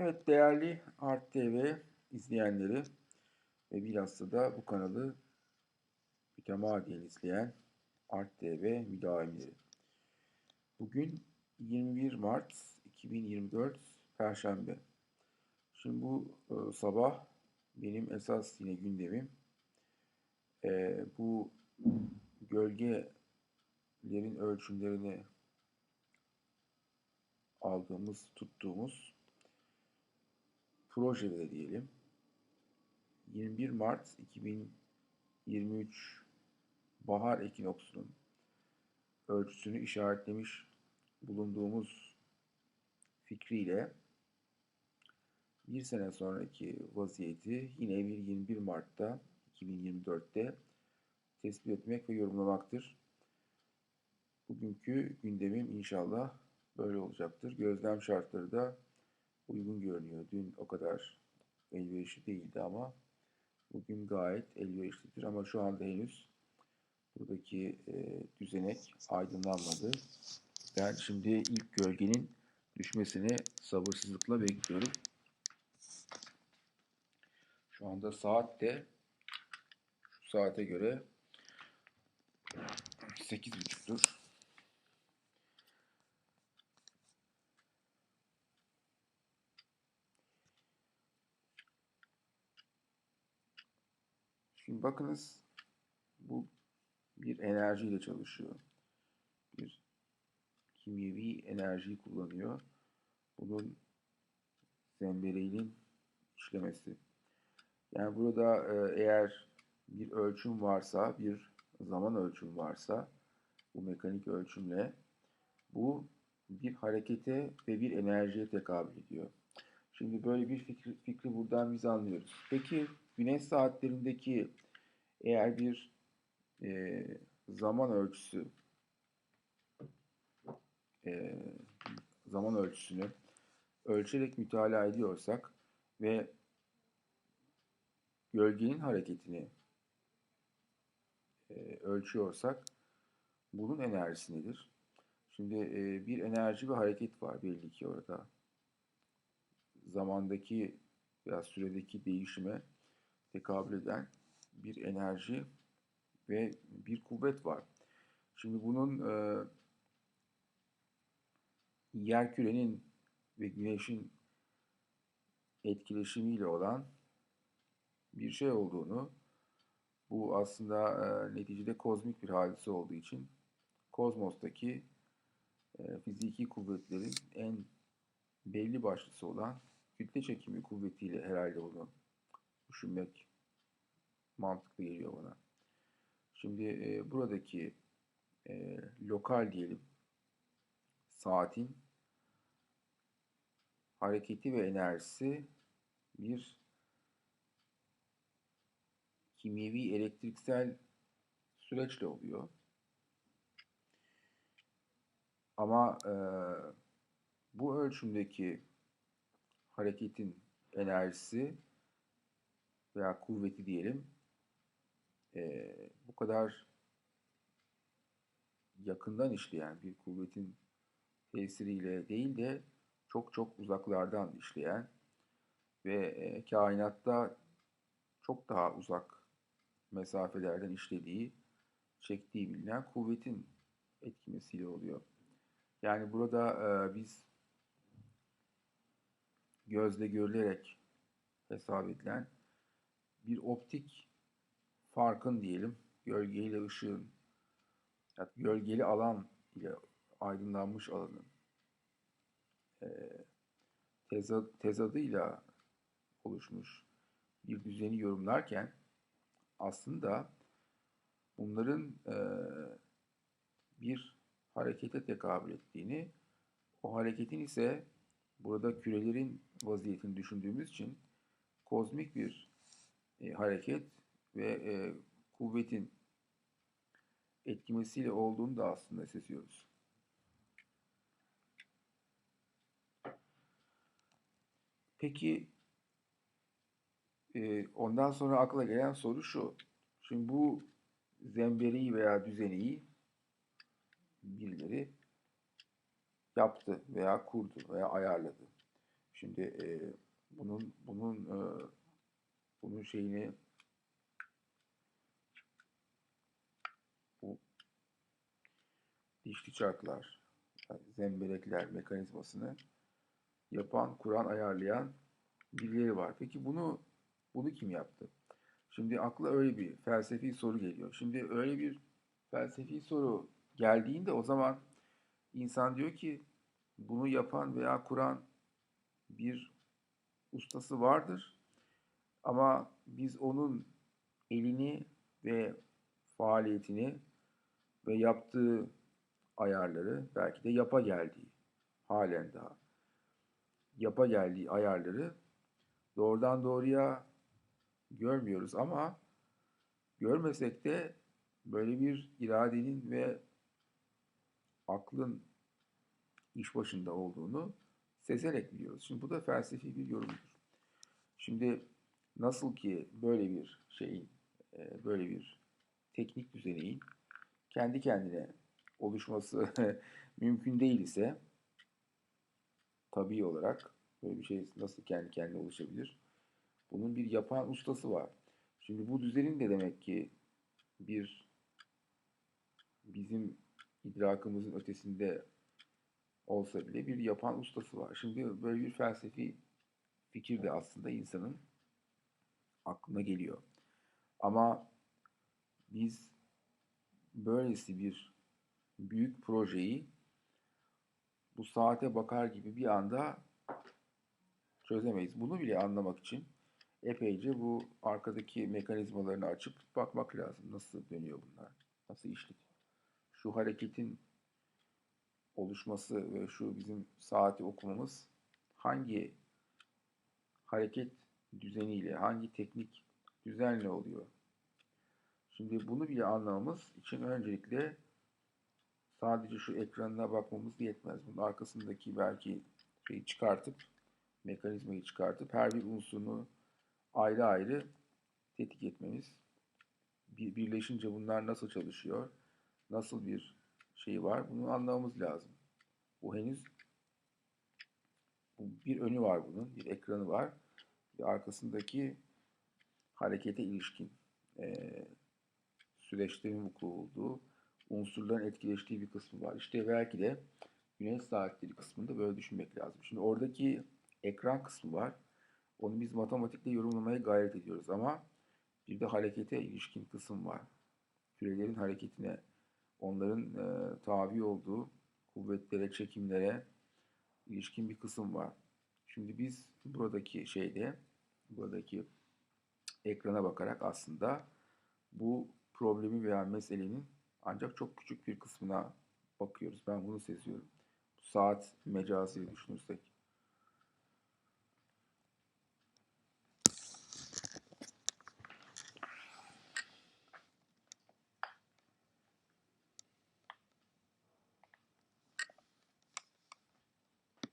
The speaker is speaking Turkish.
Evet değerli Art TV izleyenleri ve bilhassa da bu kanalı mütemadiyen izleyen Art TV müdavimleri. Bugün 21 Mart 2024 Perşembe. Şimdi bu e, sabah benim esas yine gündemim e, bu gölgelerin ölçümlerini aldığımız, tuttuğumuz projede diyelim 21 Mart 2023 bahar ekinoksunun ölçüsünü işaretlemiş bulunduğumuz fikriyle bir sene sonraki vaziyeti yine bir 21 Mart'ta 2024'te tespit etmek ve yorumlamaktır. Bugünkü gündemim inşallah böyle olacaktır. Gözlem şartları da uygun görünüyor. Dün o kadar elverişli değildi ama bugün gayet elverişlidir. Ama şu anda henüz buradaki e, düzenek aydınlanmadı. Ben şimdi ilk gölgenin düşmesini sabırsızlıkla bekliyorum. Şu anda saat de şu saate göre 8.30'dur. Şimdi bakınız bu bir enerjiyle çalışıyor. Bir kimyevi enerjiyi kullanıyor. Bunun zembereğinin işlemesi. Yani burada e, eğer bir ölçüm varsa, bir zaman ölçüm varsa bu mekanik ölçümle bu bir harekete ve bir enerjiye tekabül ediyor. Şimdi böyle bir fikri, fikri buradan biz anlıyoruz. Peki güneş saatlerindeki eğer bir e, zaman ölçüsü e, zaman ölçüsünü ölçerek mütalaa ediyorsak ve gölgenin hareketini e, ölçüyorsak bunun enerjisi nedir? Şimdi e, bir enerji ve hareket var belli ki orada. Zamandaki veya süredeki değişime tekabül eden bir enerji ve bir kuvvet var. Şimdi bunun e, yer kürenin ve güneşin etkileşimiyle olan bir şey olduğunu, bu aslında e, neticede kozmik bir hadise olduğu için kozmostaki e, fiziki kuvvetlerin en belli başlısı olan kütle çekimi kuvvetiyle herhalde bunu düşünmek mantıklı geliyor bana. Şimdi e, buradaki e, lokal diyelim saatin hareketi ve enerjisi bir kimyevi elektriksel süreçle oluyor. Ama e, bu ölçümdeki hareketin enerjisi veya kuvveti diyelim e, bu kadar yakından işleyen bir kuvvetin tesiriyle değil de çok çok uzaklardan işleyen ve e, kainatta çok daha uzak mesafelerden işlediği, çektiği bilinen kuvvetin etkimesiyle oluyor. Yani burada e, biz gözle görülerek hesap edilen bir optik farkın diyelim gölge ile ışığın yani gölgeli alan ile aydınlanmış alanın e, tezad, tezadıyla oluşmuş bir düzeni yorumlarken aslında bunların e, bir harekete tekabül ettiğini, o hareketin ise burada kürelerin vaziyetini düşündüğümüz için kozmik bir e, hareket ve e, kuvvetin etkimesiyle olduğunu da aslında seziyoruz. Peki e, ondan sonra akla gelen soru şu. Şimdi bu zembereği veya düzeneyi birileri yaptı veya kurdu veya ayarladı. Şimdi e, bunun bunun e, bunun şeyini bu dişli çarklar, yani zemberekler mekanizmasını yapan, kuran, ayarlayan birileri var. Peki bunu bunu kim yaptı? Şimdi akla öyle bir felsefi soru geliyor. Şimdi öyle bir felsefi soru geldiğinde o zaman insan diyor ki bunu yapan veya kuran bir ustası vardır. Ama biz onun elini ve faaliyetini ve yaptığı ayarları belki de yapa geldiği halen daha yapa geldiği ayarları doğrudan doğruya görmüyoruz ama görmesek de böyle bir iradenin ve aklın iş başında olduğunu sezerek biliyoruz. Şimdi bu da felsefi bir yorumdur. Şimdi nasıl ki böyle bir şeyin, e, böyle bir teknik düzeneğin kendi kendine oluşması mümkün değil ise tabii olarak böyle bir şey nasıl kendi kendine oluşabilir? Bunun bir yapan ustası var. Şimdi bu düzenin de demek ki bir bizim idrakımızın ötesinde olsa bile bir yapan ustası var. Şimdi böyle bir felsefi fikir de aslında insanın aklına geliyor. Ama biz böylesi bir büyük projeyi bu saate bakar gibi bir anda çözemeyiz. Bunu bile anlamak için epeyce bu arkadaki mekanizmalarını açıp bakmak lazım. Nasıl dönüyor bunlar? Nasıl işliyor? Şu hareketin oluşması ve şu bizim saati okumamız hangi hareket düzeniyle, hangi teknik düzenle oluyor? Şimdi bunu bile anlamamız için öncelikle sadece şu ekranına bakmamız yetmez. Bunun arkasındaki belki şeyi çıkartıp, mekanizmayı çıkartıp her bir unsurunu ayrı ayrı tetik etmemiz. Bir, birleşince bunlar nasıl çalışıyor, nasıl bir şey var bunu anlamamız lazım. Bu henüz bir önü var bunun, bir ekranı var. Arkasındaki harekete ilişkin e, süreçlerin vuku olduğu, unsurların etkileştiği bir kısmı var. İşte belki de güneş saatleri kısmında böyle düşünmek lazım. Şimdi oradaki ekran kısmı var. Onu biz matematikle yorumlamaya gayret ediyoruz ama bir de harekete ilişkin kısım var. Kürelerin hareketine, onların e, tabi olduğu kuvvetlere, çekimlere ilişkin bir kısım var. Şimdi biz buradaki şeyde, buradaki ekrana bakarak aslında bu problemi veya meselenin ancak çok küçük bir kısmına bakıyoruz. Ben bunu seziyorum. Saat mecazi düşünürsek